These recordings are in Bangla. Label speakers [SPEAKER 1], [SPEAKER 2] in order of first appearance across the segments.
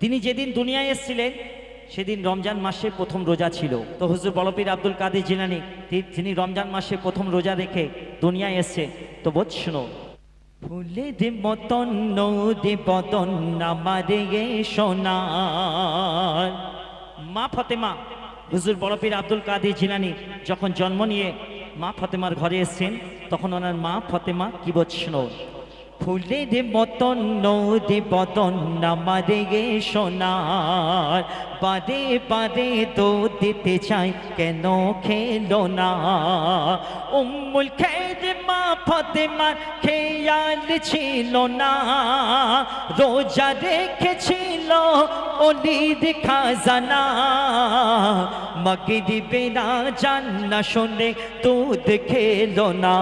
[SPEAKER 1] তিনি যেদিন দুনিয়ায় এসেছিলেন, সেদিন রমজান মাসে প্রথম রোজা ছিল। তো হুজুর বলপীর আব্দুল কাদের জিলানি তিনি রমজান মাসে প্রথম রোজা রেখে দুনিয়ায় এসছে। তো বোধ ফুলে দে মতন নদী বদন আমারে এ সোনার। মা ফতেমা, হুজুর বড়পীর আব্দুল কাদের জিলানি যখন জন্ম নিয়ে মা ফতেমার ঘরে এসেছেন, তখন ওনার মা ফতেমা কি বলছিল ফুলের মতন, নদী বদন আমারে গে সোনার। বারে বারে তো দিতে চাই, কেন খেলো না? উম্মুল খেদ মা ফতেমার খেয়াল ছিল না। রোজা রেখেছিল অলির খাজানা। মগরিবে না জান্না শোনে দুধ খেলো না।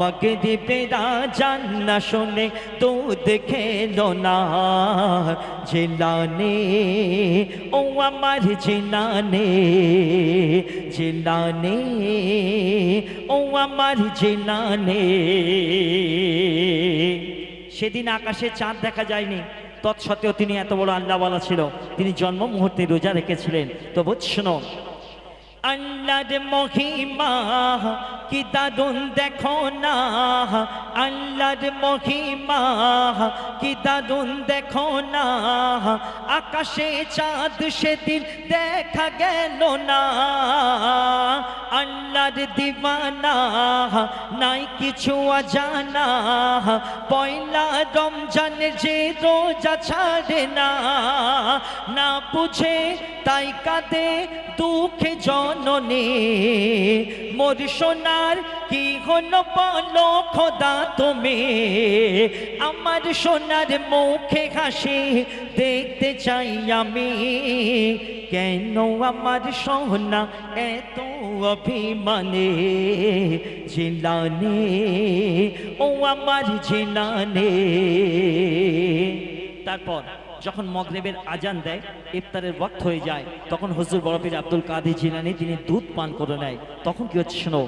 [SPEAKER 1] মগরিবে না জান্না শোনে দুধ খেলো না। জেলানে, ও আমার জেলানে জেলানে, ও আমার জেলানে। সেদিন আকাশে চাঁদ দেখা যায়নি। তৎসত্ত্বেও তিনি এত বড় আল্লাহওয়ালা ছিল। তিনি জন্ম মুহূর্তে রোজা রেখেছিলেন। তো বুঝছ আল্লাহ মহিমা কি দারুণ দেখো না? আল্লাহর মহিমা। কি দারুণ দেখো না? আকাশে চাঁদ সেদিন দেখা গেল না। আল্লাহর দিবানা। নাই কিছু অজানা। পয়লা রমজান যে রোজা ছাড়ে না। না বুঝে, তাই কাঁদে দুঃখে জননে। মোর সোনার কি হলো বলো খোদা তুমি? আমার সোনার মুখে হাসি দেখতে চাই আমি। কেন আমার সোনা এত অভিমানে? জিলানে, ও আমার জিলানে। তারপর যখন মগরেবের আজান দেয়, ইফতারের ওয়াক্ত হয়ে যায়, তখন হুজুর বরফির আব্দুল কাদের জিলানি তিনি দুধ পান করে নেয়। তখন কি হচ্ছে শোনো?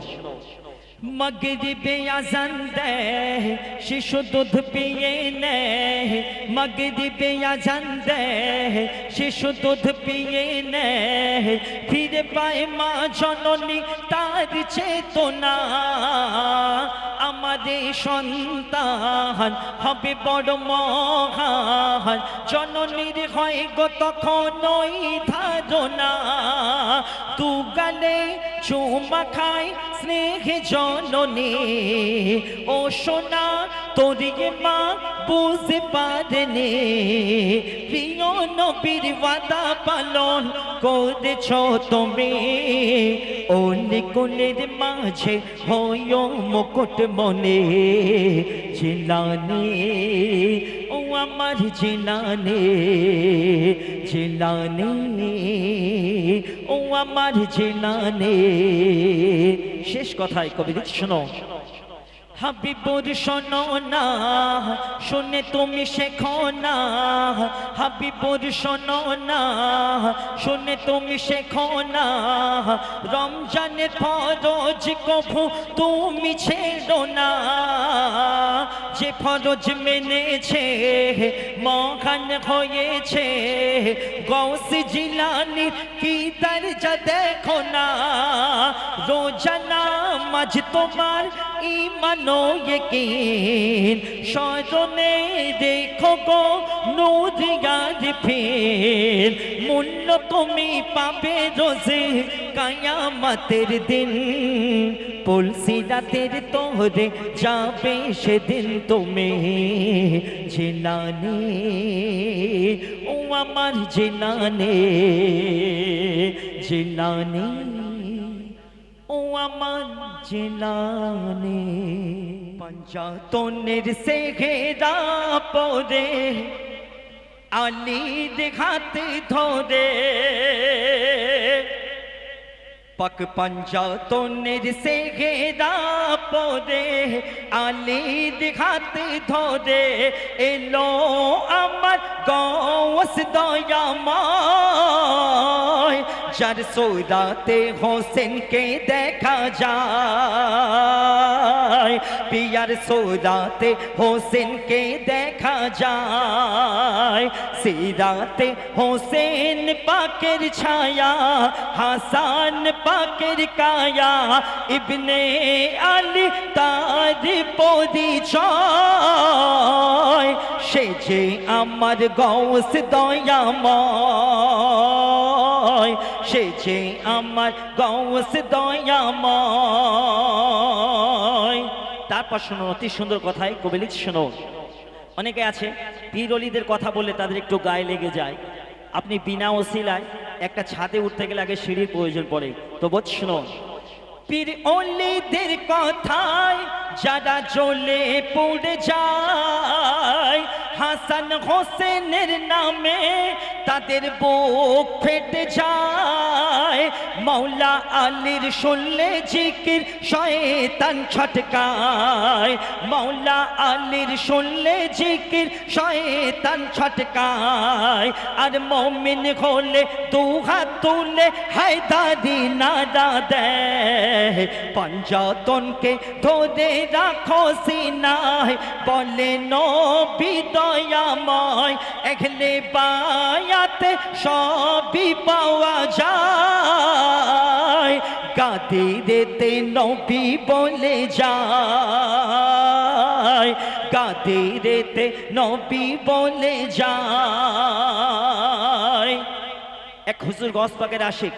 [SPEAKER 1] মগরিবে আজান দেয়, শিশু দুধ পিয়ে নেয়। মগরিবে আজান দেয়, শিশু দুধ পিয়ে নেয়। ফিরে পায় মা জননী, তার চেতনা। আমাদের সন্তান, হবে বড় মহান। জননীর হয় গো তখনই ধারণা। তু গালে চুমা খায় স্নেহে জননী। ও সোনা, তোর মা বুঝতে পারেনি প্রিয় নবীর ওয়াদা পালন করেছ তুমি। অলি কোলের মাঝে হয় মুকুট মনে। জিলানি, ও আমার জিলানি জিলানি, ও আমার জিলানি। শেষ কথায় কবি শোনো। হাবিবুর শোনো না, শুনে তুমি শেখো না। হাবিবুর শোনো না, শুনে তুমি শেখো না। রমজানের ফরজ কভু তুমি ছেড়ো না। যে ফরজ মেনেছে, মহান হয়েছে। গৌস জিলানি কি দরজা দেখো না। রোজানা মাঝ তোমার ইমানো ইকিন সজনে দেখো গো নুজিয়াজ ফির। মূল্য তুমি পাবে রোজে কায়ামাতের দিন। পুলসি রাতের তোরে যাবে সেদিন তুমি। জিনানে, ও আমার জিনানে জিনানে। ও আমার জেলানে পঞ্চাতনের সে ঘেরা পরে আলি দেখাতে ধরে। পাক পঞ্চাতনের সে ঘেরা পরে আলি দেখাতে ধরে। এলো আমার গৌস দয়াময়। যার সৌদাতে হোসেনকে দেখা যায় পিয়ার সৌদাতে হোসেনকে দেখা যায় সিরাতে হোসেন পাকের ছায়া হাসান পাকের কায়া ইবনে আলী তার পরিচয় সে যে আমার গৌস দয়াময়, সে যে আমার গৌস দয়াময়। তারপর শোনো, অতি সুন্দর কথায় কবি শোনো। অনেকে আছে পীর কথা বললে তাদের একটু গায়ে লেগে যায়। আপনি বিনা ওসিলায় একটা ছাদে উঠতে গেলে আগে সিঁড়ির প্রয়োজন পড়ে। তো বোধ শোনো পীর অলিদের কথায় যারা জ্বলে পড়ে যায় हसन हुसैन नामे তাদের বুক ফেটে যায়। মৌলা আলীর শুনলে জিকির, শয়তান ছটকায়। মৌলা আলীর শুনলে জিকির, শয়তান ছটকায়। আর মমিন হলে দু হাত তুলে হায়দারি নাড়া দেয়। পঞ্জাতনকে ধরে রাখো সিনায়। বলে নবী দয়াময়, এখলে বায়াতে সবই পাওয়া যায়। গাদি দেতে নবী বলে যায়। দেতে নবী বলে যায়। এক হুজুর গস পাকের আশিক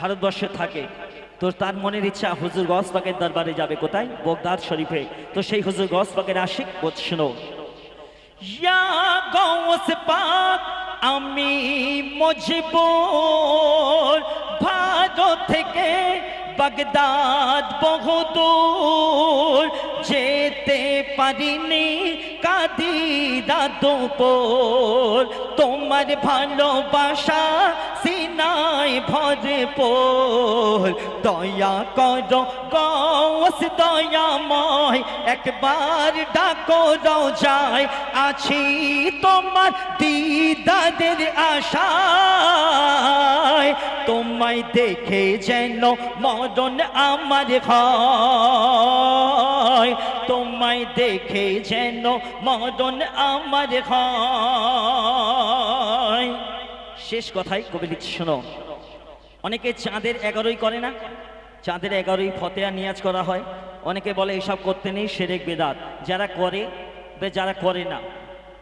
[SPEAKER 1] ভারতবর্ষে থাকে। তো তার মনের ইচ্ছা হুজুর গস পাকের দরবারে যাবে কোথায়? বগদাদ শরীফে। তো সেই হুজুর গস পাকের আশিক, বোধ শোনো। ইয়া গৌস পাক আমি মজবুর ভারত থেকে বাগদাদ বহুদূর। যেতে পারিনি কাদি দাদুপুর তোমার ভালোবাসা সিনাই ভরপুর। দয়া করো গৌস, দয়াময়, একবার ডাকো যায় আছি তোমার দিদাদের আশায়। তোমায় দেখে যেন মদন আমার হয়। তোমায় দেখে যেন মদন আমার হয়। শেষ কথাই কবি শোনো। অনেকে চাঁদের এগারোই করে না, চাঁদের এগারোই ফতেয়া নিয়াজ করা হয়। অনেকে বলে, এসব করতে নেই, সেরেক বেদাত। যারা করে যারা করে না।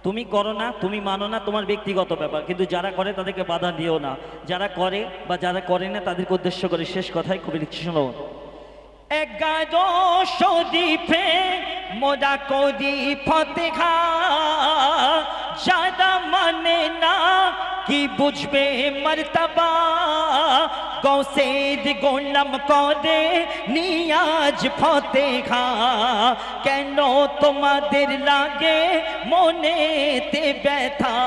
[SPEAKER 1] তুমি করো না, তুমি মানো না, তোমার ব্যক্তিগত ব্যাপার। কিন্তু যারা করে, তাদেরকে বাধা দিও না। যারা করে বা যারা করে না, তাদেরকে উদ্দেশ্য করে শেষ কথাই খুবই লিখছি শোনো। এগারো দ্বীপে মোদা কদি ফতেখা যারা মানে না কি বুঝবে মর্তবা? গৌসেদ গোলাম করে, নিয়াজ ফতেখা কেন তোমাদের লাগে মনেতে ব্যথা?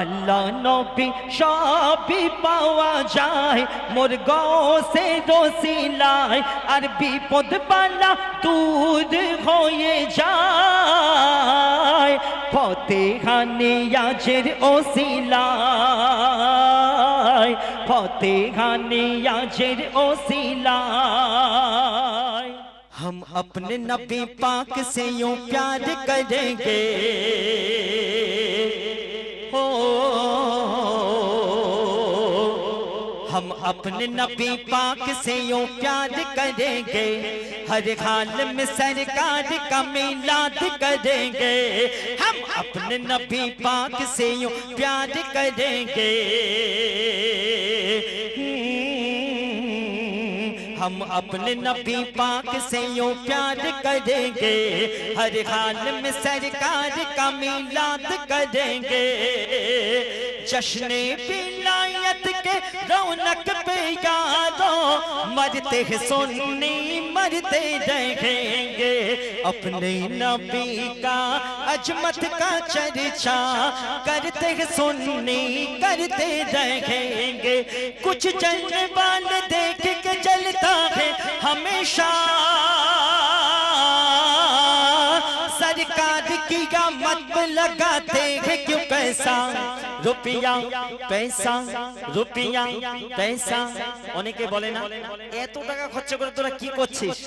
[SPEAKER 1] আল্লাহ নবী সবই পাওয়া যায়, মোর গৌসে রসিলায়। আর বিপদ পালা দূর হয়ে যায়, ফতেহা নিয়াজের ওসিলায়। फतेहानिया जेर ओसिलाय
[SPEAKER 2] हम अपने नबी पाक से यूँ प्यार करेंगे। हो। हम अपने नबी पाक से यूँ प्यार करेंगे। हर हाल में सरकार का मिलाद करेंगे। हम अपने नबी पाक से यूँ प्यार करेंगे। हम अपने नबी पाक से यूँ प्यार करेंगे। हर हाल में सरकार का मिलाद करेंगे। जश्न विलायत के रौनक पे यारो मरते सुन्नी, मरते रहेंगे। अपने नबी का अजमत का चर्चा करते सुन्नी, करते रहेंगे। कुछ जलने वाले देख के जलता है हमेशा
[SPEAKER 1] सरकार की मत लगाते हैं क्यों पैसा রুপিয়া পয়সা রুপিয়া পয়সা
[SPEAKER 3] অনেকে বলে না এত টাকা খরচা করে তোরা কি করছিস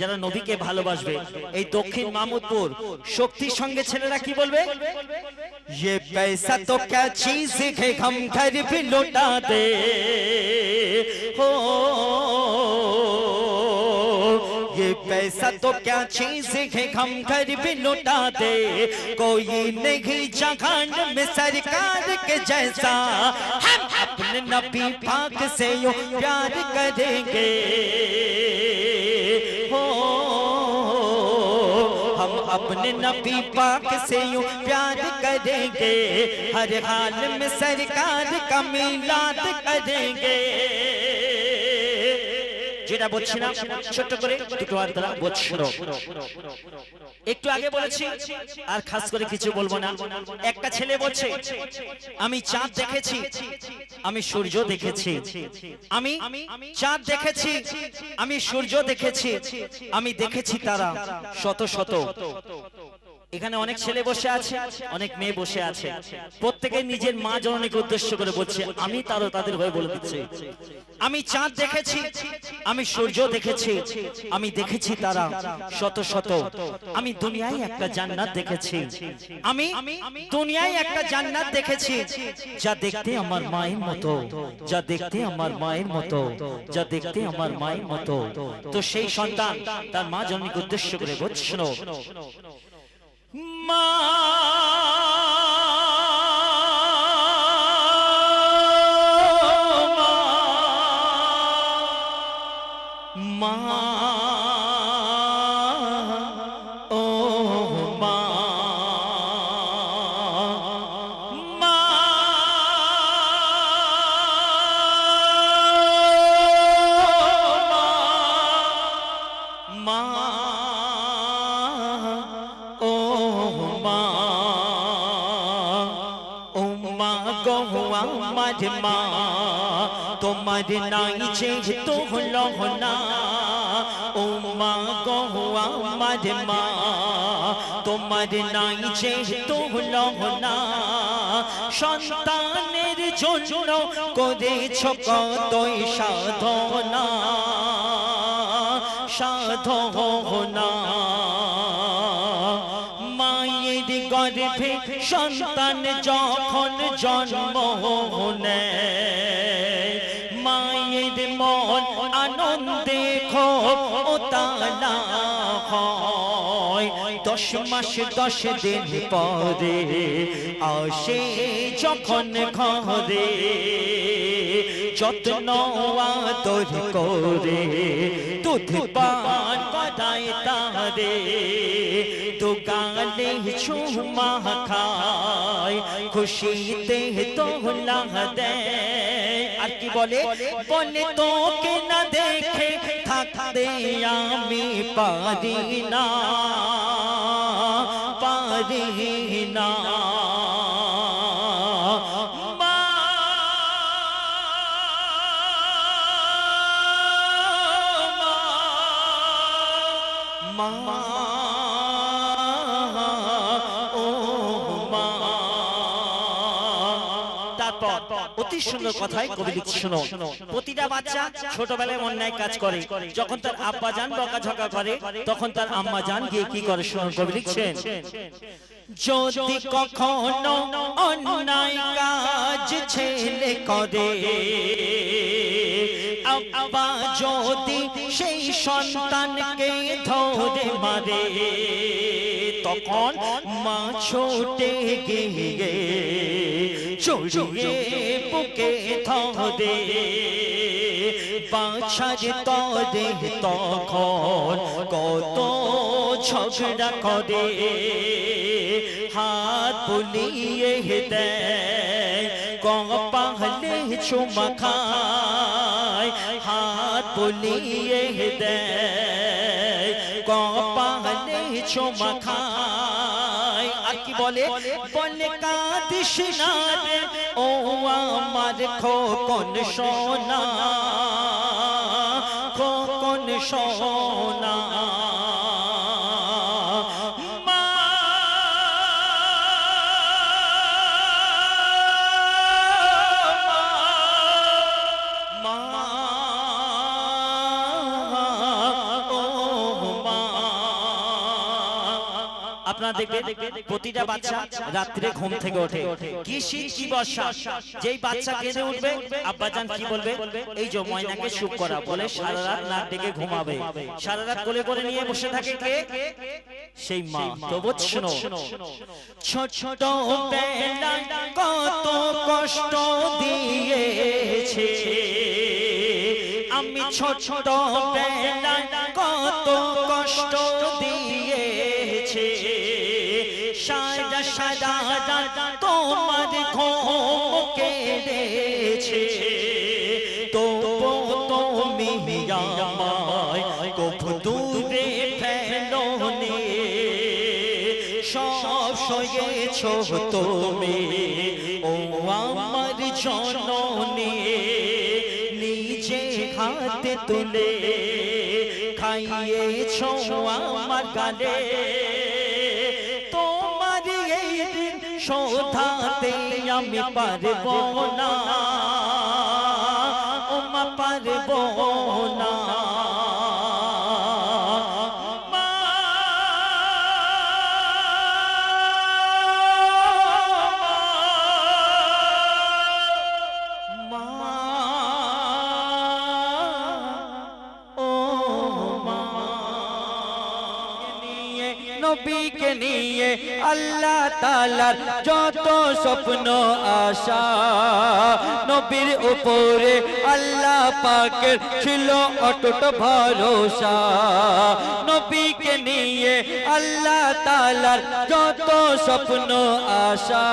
[SPEAKER 3] যারা নবীকে ভালোবাসবে এই দক্ষিণ মামুদপুর শক্তির সঙ্গে ছেলেরা কি বলবে
[SPEAKER 1] ये पैसा तो क्या चीज है हम घर भी लौटा दे हो पैसा तो क्या चीज़ है, हम घर भी लौटा दे। कोई नहीं जहान में सरकार के जैसा। हम अपने नबी पाक से यो प्यार करेंगे। हो, हम अपने नबी पाक से यूँ प्यार करेंगे। हर हाल में सरकार का मिलाद करेंगे।
[SPEAKER 3] যেটা বলছিলাম, ছোট্ট করে দুটো আর বলছিল। একটু আগে বলেছি, আর খাস করে কিছু বলব না। একটা ছেলে বলছে, আমি চাঁদ দেখেছি, আমি সূর্য দেখেছি। আমি চাঁদ দেখেছি, আমি সূর্য দেখেছি, আমি দেখেছি তারা শত শত। এখানে অনেক ছেলে বসে আছে অনেক মেয়ে বসে আছে। প্রত্যেকে নিজের মা জননীকে উদ্দেশ্য করে বলছে আমি তারও তাদের হয়ে বলে দিচ্ছি আমি চাঁদ দেখেছি আমি সূর্য দেখেছি আমি দেখেছি তারা শত শত আমি দুনিয়ায় একটা জান্নাত দেখেছি। আমি দুনিয়ায় একটা জান্নাত দেখেছি যা দেখতে আমার মায়ের মতো যা দেখতে আমার মায়ের মতো যা দেখতে আমার মায়ের মতো। তো সেই সন্তান তার মা জননীকে উদ্দেশ্য করে বলছিল
[SPEAKER 1] মা গো আমার মা তোমার নাই যেহেতু হলো না ও মা গো আমার মা, তোমার নাই যেহেতু হলো না সন্তানের জন্য করেছ কতই সাধনা। সাধনা। গর্ভে সন্তান যখন জন্ম নেয় মায়ের মন আনন্দে তালা হয়। দশ মাস, দশ দিন পরে আসে যখন ঘরে যত্ন আদর করে, দুধ পান করায় তারে তো গালে ছুমা খায়, খুশিতে তোলা দেয়। আর কি বলে? বলে তোকে না দেখে থাকতে আমি পারি না পারি না।
[SPEAKER 3] অতি সুন্দর কথাই কবি লিখছে প্রতিটা বাচ্চা ছোটবেলায় অন্যায় কাজ করে। যখন তার আব্বা জান বকাঝকা করে, তখন তার আম্মা জান গিয়ে কি করে শোনো কবি লিখছেন?
[SPEAKER 1] যদি কখনো অন্যায় কাজ ছেলে করে, আব্বা যদি সেই সন্তানকে ধরে মারে তখন মা ছোটে গিয়ে চড়িয়ে বুকে ধরে বাছার তরে তখন কত ঝগড়া করে। হাত বুলিয়ে দেয় কপালে চুমা খায়। হাত বুলিয়ে দেয় কপালে চুমা খায়। কি বলে? বলে কাঁদিস না রে ও আমার খোকন সোনা খোকন সোনা। আপনারা দেখবেন, প্রতিটা বাচ্চা রাত্রে ঘুম থেকে ওঠে। কি শীত কি বর্ষা যেই বাচ্চা কেঁদে উঠবে, আব্বাজান কি বলবে? এই যে ময়নাকে সুখ করা, বলে সারা রাত নাক ডেকে ঘুমাবে। সারা রাত কোলে করে নিয়ে বসে থাকে কে? সেই মা। তো শোনো।
[SPEAKER 2] ছোট ছোট কত কষ্ট দিয়েছে। আমি ছোট ছোট কত কষ্ট দিয়েছে সয়েছ তুমি? ও আমার জননী, নিজে তুলে খাইয়েছ আমার গালে তোমার এই দিন শোধাতে আমি পারব না। পারব না। নিয়ে আল্লাহ তালার যত স্বপ্ন, আশা নবীর উপরে আল্লাহ পাকের ছিল অটুট ভরসা। নবীকে নিয়ে আল্লাহ তালার যত স্বপ্ন, আশা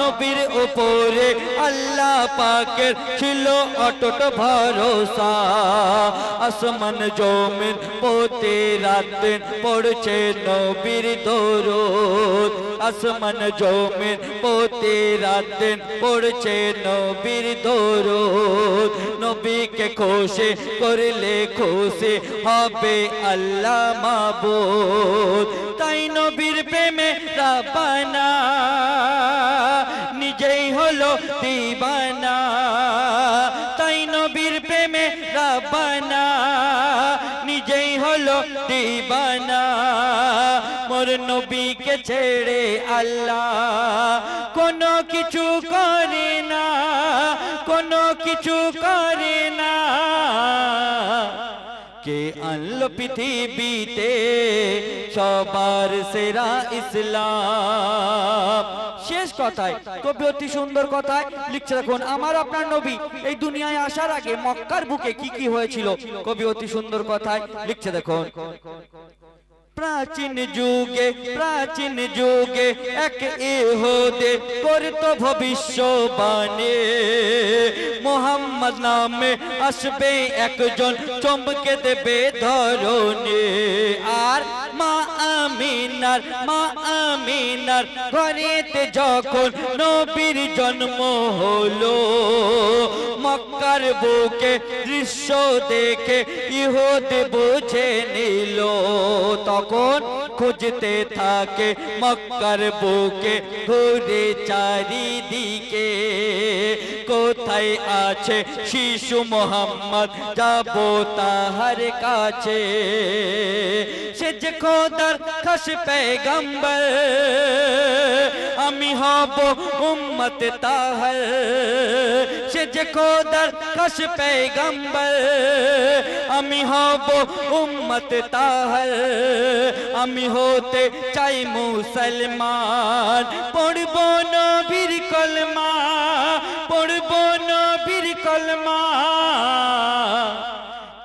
[SPEAKER 2] নবীর উপরে আল্লাহ পাকের ছিল অটুট ভরসা। আসমান জমিন পোতে রাতেন পড়ছে নবীর দরুদ। আসমান জমিন পোতে রাতেন পড়ছে নবীর দরুদ। নবীকে খুশি করলে খুশি হবে আল্লাহ মাবুদ। তাই নবীর প্রেমে রাবানা, নিজেই হলো দিবানা। তাই নবীর প্রেমে রাবানা, নিজেই হলো দিবানা। নবীকে ছেড়ে আল্লাহ। কোনো কিছু করে না, কোনো কিছু করে না। কে আনলো পৃথিবীতে সবার সেরা ইসলাম? শেষ কথায়, কবি অতি সুন্দর কথায় লিখছে দেখুন, আমার আপনার নবী, এই দুনিয়ায় আসার আগে মক্কার বুকে কি কি হয়েছিল? কবি অতি সুন্দর কথায় লিখছে দেখুন প্রাচীন যুগে প্রাচীন যুগে এক এহদে করত ভবিষ্যবাণী। মোহাম্মদ নামে আসবে একজন, চমকে দেবে ধরনে আর মা আমিনার মা আমিনার ঘরেতে যখন নবীর জন্ম হলো, মক্কার বুকে দৃশ্য দেখে ইহুদ বুঝে নিল, তখন খুঁজতে থাকে মক্কার বুকে, ঘুরে চারিদিকে। কোথায় আছে শিশু মোহাম্মদ? যাব তাহার কাছে। সে যে খোদার খাস পেগম্বর, আমি হব উম্মত তাহার। সে যে খোদার খাস পেগম্বর আমি হব উম্মত তাহার। আমি হতে চাই মুসলমান। পড়ব নবীর কলমা পড়ব নবীর কলমা।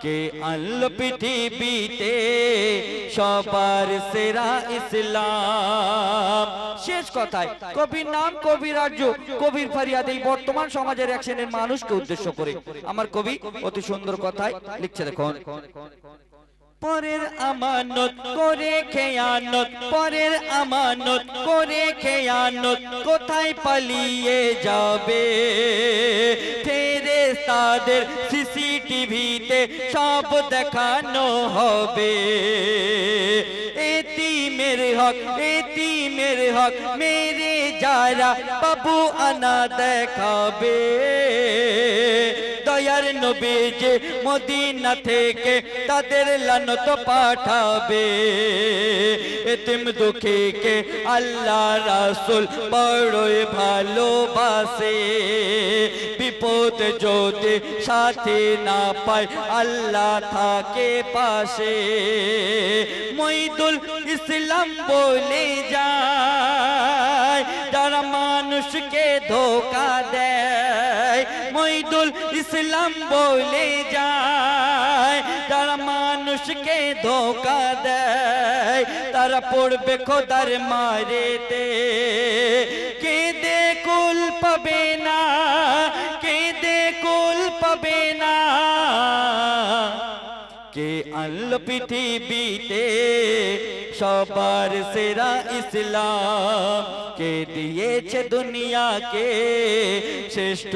[SPEAKER 2] কে আনলো পৃথিবীতে সবার সেরা ইসলাম শেষ কথায়, কবির নাম কবির কবির ফারিয়াদ এই বর্তমান সমাজের এক শ্রেণির মানুষকে উদ্দেশ্য করে আমার কবি অতি সুন্দর কথায় লিখছে দেখুন। পরের আমানত করে খেয়ানত, পরের আমানত করে খেয়ানত, কোথায় পালিয়ে যাবে? তাদের সিসিটিভিতে সব দেখানো হবে। এতিমের হক এতিমের হক, মেরে যারা বাবু আনা দেখাবে। দয়ার নবী যে মদিনা থেকে তাদের লানত পাঠাবে। এতিম দুঃখীকে আল্লাহ রাসুল বড়ই ভালোবাসে। বিপদ যদি সাথে না পায়, আল্লাহ থাকে পাশে। মইদুল ইসলাম বলে যায়, যারা মানুষকে ধোকা দেয় মইদুল ইসলাম বলে যায়, যারা মানুষকে ধোকা দেয়, তারা পড়বে খোদার মারেতে। কেঁদে কুল পাবে না কেঁদে কুল পাবে না? কে আনলো পৃথিবীতে সবার সেরা ইসলাম। কে দিয়েছে দুনিয়াকে? শ্রেষ্ঠ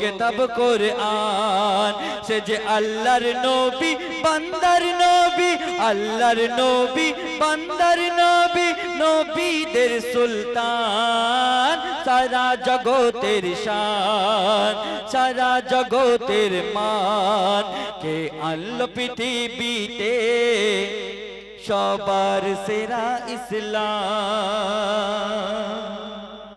[SPEAKER 2] কেতাব কোরআন। সে যে আল্লাহর নবী, বান্দার নবী। আল্লাহর নবী, বান্দার নবী, নবীদের সুলতান। সারা জগতের শান, সারা জগতের মান। কে আল্ল পৃথিবীতে? সবার সেরা ইসলাম।